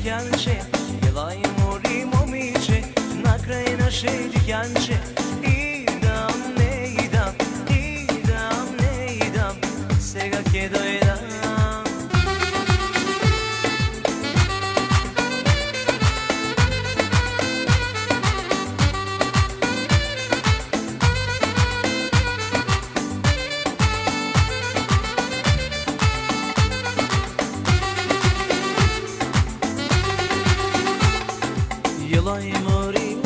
dziecięce Jelają rimo micze Na kraje nasze dziecięce Idam, ne idam, idam, ne idam Sega kiedy idam های ماری